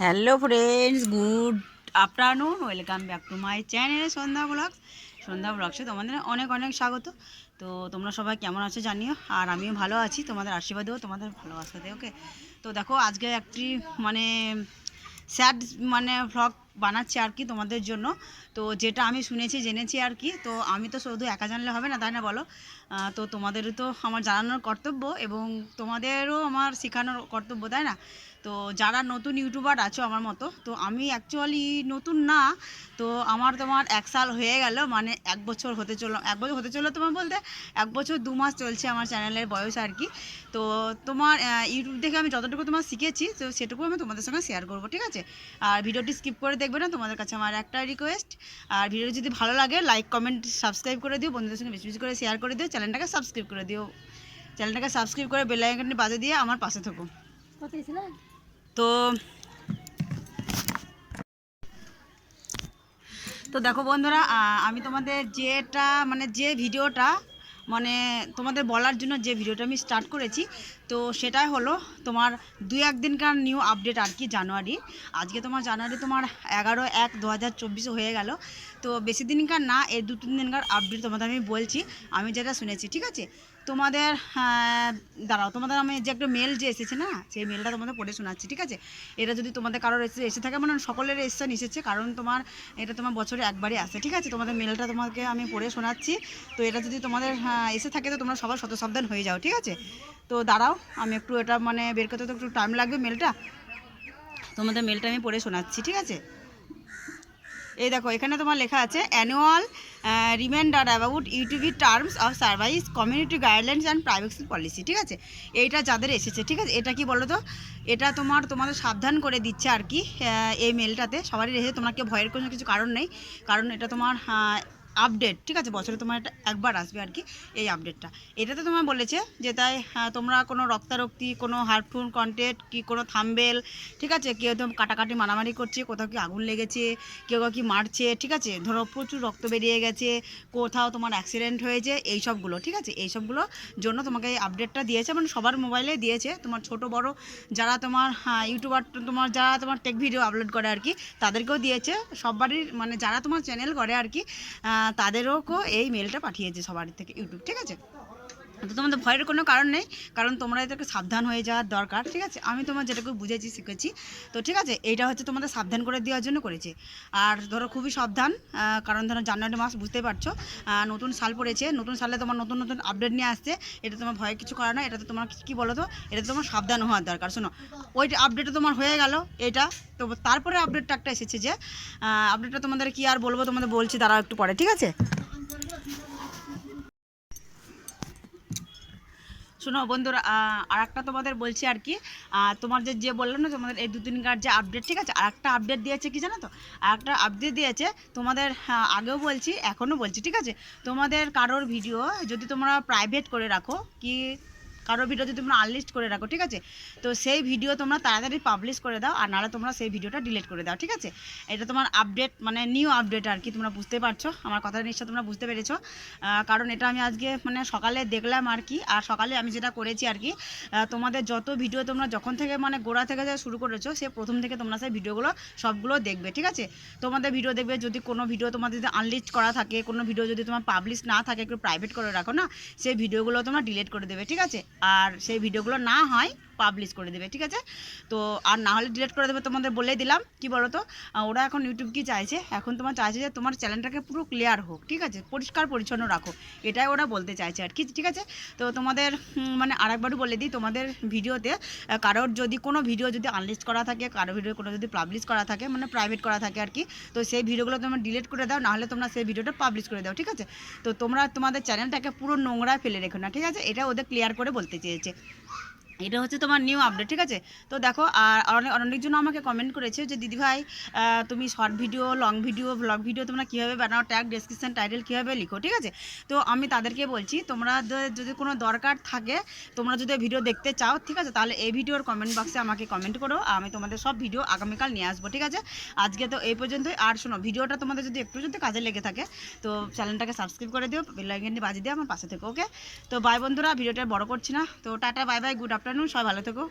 Hello friends good afternoon welcome back to my channel Sandhya vlogs Sandhya ব্লগসে তোমাদের অনেক অনেক স্বাগত। তো তোমরা সবাই কেমন আছো জানিও? আর আমিও ভালো আছি। তোমাদের আশীর্বাদেও, তোমাদের ভালোবাসাতে ওকে তো দেখো, আজকে একটি মানে স্যাড মানে ভ্লগ বানাচ্ছি আর কি তোমাদের জন্য। তো যেটা আমি শুনেছি, জেনেছি আর কি, তো আমি তো শুধু একা জানলে হবে না, তাই না বলো? তো তোমাদেরও তো আমার জানানোর কর্তব্য এবং তোমাদেরও আমার শেখানোর কর্তব্য, তাই না? তো যারা নতুন ইউটিউবার আছো আমার মতো, তো আমি অ্যাকচুয়ালি নতুন না, তো আমার তোমার এক সাল হয়ে গেল মানে এক বছর হতে চলো এক বছর হতে চলো তোমার বলতে, এক বছর দু মাস চলছে আমার চ্যানেলের বয়স আর কি। তো তোমার ইউটিউব থেকে আমি যতটুকু তোমার শিখেছি, তো সেটুকু আমি তোমাদের সঙ্গে শেয়ার করব, ঠিক আছে? আর ভিডিওটি স্কিপ করে দেখবে না তোমাদের কাছে আমার একটা রিকোয়েস্ট আর ভিডিও যদি ভালো লাগে লাইক কমেন্ট সাবস্ক্রাইব করে দিও বন্ধুদের সঙ্গে বেশি বেশি করে শেয়ার করে দিও চ্যানেলটাকে সাবস্ক্রাইব করে দিও। চ্যানেলটাকে সাবস্ক্রাইব করে বেল আইকনটি বাজে দিয়ে আমার পাশে থাকো। তো তো দেখো বন্ধুরা আমি তোমাদের যেটা মানে যে ভিডিওটা মানে তোমাদের বলার জন্য যে ভিডিওটা আমি স্টার্ট করেছি তো সেটাই হলো তোমার দুই একদিনকার নিউ আপডেট আর কি জানুয়ারি। আজকে তোমার জানুয়ারি তোমার এগারো এক দু হাজার চব্বিশে হয়ে গেল। তো বেশি দিনকার না, এই দু তিন দিনকার আপডেট তোমাদের আমি বলছি, আমি যেটা শুনেছি, ঠিক আছে? তোমাদের দাঁড়াও, তোমাদের আমি যে একটা মেল যে এসেছে না, সেই মেলটা তোমাদের পড়ে শোনাচ্ছি, ঠিক আছে? এটা যদি তোমাদের কারোর এসে এসে থাকে মানে সকলের এসেছেন এসেছে, কারণ তোমার এটা তোমার বছরে একবারই আসে, ঠিক আছে? তোমাদের মেলটা তোমাকে আমি পড়ে শোনাচ্ছি। তো এটা যদি তোমাদের এসে থাকে, তো তোমরা সবার শত সাবধান হয়ে যাও, ঠিক আছে? তো দাঁড়াও আমি একটু এটা মানে বের করতে তো একটু টাইম লাগবে মেলটা তোমাদের মেলটা আমি পড়ে শোনাচ্ছি, ঠিক আছে? এই দেখো, এখানে তোমার লেখা আছে annual reminder about YouTube terms of service community guidelines and privacy policy ঠিক আছে? এইটা যাদের এসেছে, ঠিক আছে? এটা কি বলো তো? এটা তোমার, তোমাদের সাবধান করে দিচ্ছে আর কি এই মেলটাতে সবারই এসেছে তোমার কেউ ভয়ের কোনো কিছু কারণ নেই। কারণ এটা তোমার আপডেট ঠিক আছে? বছরে তোমার এটা একবার আসবে আর কি এই আপডেটটা এটাতে তোমার বলেছে যে তাই হ্যাঁ, তোমরা কোনো রক্তারক্তি কোনো হার্টফুল কন্টেন্ট কি কোনো থাম্বেল ঠিক আছে? কেউ তো কাটাকাটি মারামারি করছে কোথাও কি আগুন লেগেছে কেউ কি মারছে ঠিক আছে? ধরো প্রচুর রক্ত বেরিয়ে গেছে কোথাও তোমার অ্যাক্সিডেন্ট হয়েছে এই সবগুলো ঠিক আছে? এই সবগুলো জন্য তোমাকে এই আপডেটটা দিয়েছে মানে সবার মোবাইলে দিয়েছে। তোমার ছোট বড় যারা তোমার হ্যাঁ, ইউটিউবার তোমার যারা তোমার টেক ভিডিও আপলোড করে আর কি তাদেরকেও দিয়েছে। সবারই মানে যারা তোমার চ্যানেল করে আর কি তাদেরও এই মেলটা পাঠিয়েছে সবার থেকে ইউটিউব ঠিক আছে? তো তোমাদের ভয়ের কোনো কারণ নেই, কারণ তোমরা এদেরকে সাবধান হয়ে যাওয়ার দরকার, ঠিক আছে? আমি তোমার যেটুকু বুঝেছি, শিখেছি। তো ঠিক আছে, এইটা হচ্ছে তোমাদের সাবধান করে দেওয়ার জন্য করেছে। আর ধরো খুবই সাবধান কারণ ধরো জানুয়ারি মাস বুঝতেই পারছ নতুন সাল পড়েছে, নতুন সালে তোমার নতুন নতুন আপডেট নিয়ে আসছে, এটা তোমার ভয় কিছু করার না এটাতে তোমার কী বলো তো এটা তোমার সাবধান হওয়ার দরকার। শোনো, ওই আপডেটটা তোমার হয়ে গেল, এটা, তো তারপরে আপডেটটা একটা এসেছে যে আপডেটটা তোমাদের কি আর বলব, তোমাদের বলছি, দাঁড়াও একটু পরে, ঠিক আছে? শোনো বন্ধুরা আর একটা তোমাদের বলছি আর কি তোমার যে যে বলল না তোমাদের এই দু তিন কার যে আপডেট ঠিক আছে? আর একটা আপডেট দিয়েছে কি জানো তো? আর একটা আপডেট দিয়েছে তোমাদের আহ, আগেও বলছি এখনও বলছি ঠিক আছে? তোমাদের কারোর ভিডিও যদি তোমরা প্রাইভেট করে রাখো কি কারোর ভিডিও যদি তোমরা আনলিস্ট করে রাখো, ঠিক আছে? তো সেই ভিডিও তোমরা তাড়াতাড়ি পাবলিশ করে দাও আর নাহলে তোমরা সেই ভিডিওটা ডিলিট করে দাও, ঠিক আছে? এটা তোমার আপডেট মানে নিউ আপডেট আর কি, তোমরা বুঝতে পারছ? আমার কথা নিশ্চয় তোমরা বুঝতে পেরেছ। কারণ এটা আমি আজকে মানে সকালে দেখলাম আর কি, আর সকালে আমি যেটা করেছি আর কি তোমাদের যত ভিডিও তোমরা যখন থেকে মানে গোড়া থেকে যা শুরু করেছ, সে প্রথম থেকে তোমরা সেই ভিডিওগুলো সবগুলো দেখবে, ঠিক আছে? তোমাদের ভিডিও দেখবে, যদি কোনো ভিডিও তোমাদের যদি আনলিস্ট করা থাকে, কোনো ভিডিও যদি তোমার পাবলিশ না থাকে, একটু প্রাইভেট করে রাখো না, সেই ভিডিওগুলো তোমরা ডিলিট করে দেবে, ঠিক আছে? আর সেই ভিডিওগুলো না হয় পাবলিশ করে দেবে, ঠিক আছে? তো আর না হলে ডিলিট করে দেবে তোমাদের বলেই দিলাম, কি বলো তো ওরা এখন ইউটিউব কি চাইছে? এখন তোমার চাইছে যে তোমার চ্যানেলটাকে পুরো ক্লিয়ার হোক, ঠিক আছে? পরিষ্কার পরিচ্ছন্ন রাখো, এটাই ওরা বলতে চাইছে আর কি, ঠিক আছে? তো তোমাদের মানে আরেকবারও বলে দিই, তোমাদের ভিডিওতে কারোর যদি কোনো ভিডিও যদি আনলিস্ট করা থাকে কারও ভিডিও কোনো যদি পাবলিশ করা থাকে মানে প্রাইভেট করা থাকে আর কি, তো সেই ভিডিওগুলো তোমরা ডিলিট করে দাও, নাহলে তোমরা সেই ভিডিওটা পাবলিশ করে দাও, ঠিক আছে? তো তোমরা তোমাদের চ্যানেলটাকে পুরো নোংরা ফেলে রেখো না, ঠিক আছে? এটা ওদের ক্লিয়ার করে বলতে চেয়েছে। এটা হচ্ছে তোমার নিউ আপডেট ঠিক আছে? তো দেখো, আর অনেক অনেকজন আমাকে কমেন্ট করেছে যে দিদিভাই তুমি short video long video vlog video তোমরা কীভাবে বানাও? ট্যাগ ডেসক্রিপশন টাইটেল কীভাবে লিখো? ঠিক আছে? তো আমি তাদেরকে বলছি, তোমরা যদি কোনো দরকার থাকে, তোমরা যদি ভিডিও দেখতে চাও, ঠিক আছে? তাহলে এই ভিডিওর কমেন্ট বক্সে আমাকে কমেন্ট করো আমি তোমাদের সব ভিডিও আগামীকাল নিয়ে আসব, ঠিক আছে? আজকে তো এই পর্যন্তই। আর শোনো ভিডিওটা তোমাদের যদি একটু যদি কাজে লেগে থাকে, তো চ্যানেলটাকে সাবস্ক্রাইব করে দিও বেলাইকনটি বাজিয়ে দিও, আমার পাশে থেকে ওকে তো বাই বন্ধুরা ভিডিওটা বড় করছি না। তো tata bye bye good afternoon সবাই ভালো থেকো।